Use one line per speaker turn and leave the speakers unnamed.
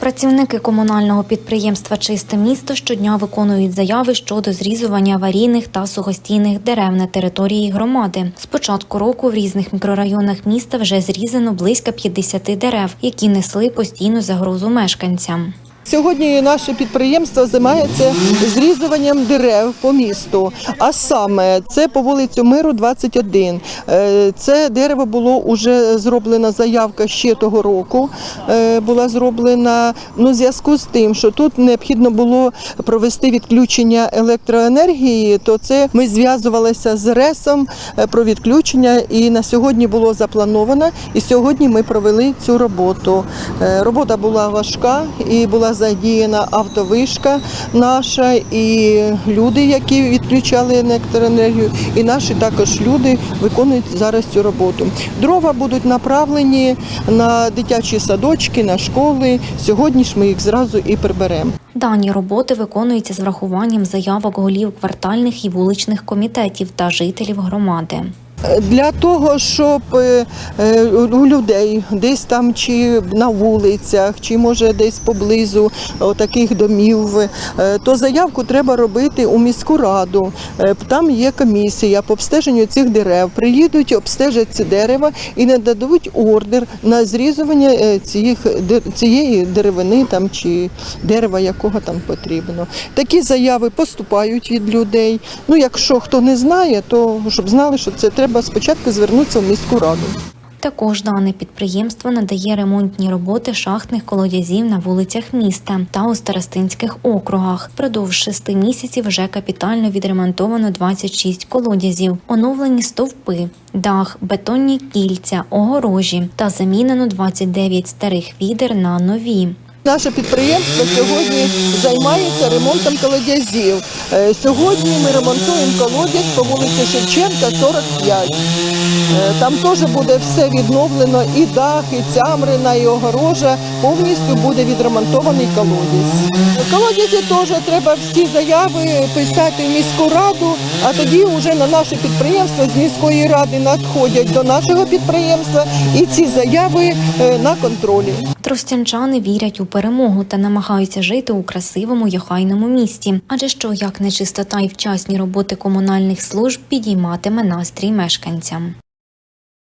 Працівники комунального підприємства Чисте місто щодня виконують заяви щодо зрізування аварійних та сухостійних дерев на території громади. З початку року в різних мікрорайонах міста вже зрізано близько 50 дерев, які несли постійну загрозу мешканцям.
Сьогодні наше підприємство займається зрізуванням дерев по місту. А саме це по вулицю Миру 21. Е, Це дерево було вже зроблена заявка ще того року. е, Була зроблена ну, в зв'язку з тим, що тут необхідно було провести відключення електроенергії. То це ми зв'язувалися з РЕСом е, про відключення, і на сьогодні було заплановано. І сьогодні ми провели цю роботу. Робота була важка і була задіяна автовишка наша, і люди, які відключали електроенергію, і наші також люди виконують зараз цю роботу. Дрова будуть направлені на дитячі садочки, на школи. Сьогодні ж ми їх зразу і приберемо.
Дані роботи виконуються з врахуванням заявок голів квартальних і вуличних комітетів та жителів громади.
Для того, щоб е, е, у людей десь там чи на вулицях, чи може десь поблизу таких домів, е, то заявку треба робити у міську раду. Там є комісія по обстеженню цих дерев. Приїдуть, обстежать ці дерева і нададуть ордер на зрізування цих, цієї деревини там, чи дерева, якого там потрібно. Такі заяви поступають від людей. Ну, якщо хто не знає, то щоб знали, що це треба спочатку звернутися в міську раду.
Також дане підприємство надає ремонтні роботи шахтних колодязів на вулицях міста та у старостинських округах. Продовж шести місяців вже капітально відремонтовано 26 колодязів, оновлені стовпи, дах, бетонні кільця, огорожі та замінено 29 старих відер на нові.
Наше підприємство сьогодні займається ремонтом колодязів. Е, Сьогодні ми ремонтуємо колодязь по вулиці Шевченка, 45. Е, Там теж буде все відновлено, і дах, і цямрина, і огорожа. Повністю буде відремонтований колодязь. Колодязі теж треба всі заяви писати в міську раду, а тоді вже на наше підприємство з міської ради надходять до нашого підприємства і ці заяви е, на контролі.
Тростянчани вірять у перемогу та намагаються жити у красивому й охайному місті. Адже що як нечистота і вчасні роботи комунальних служб підійматиме настрій мешканцям.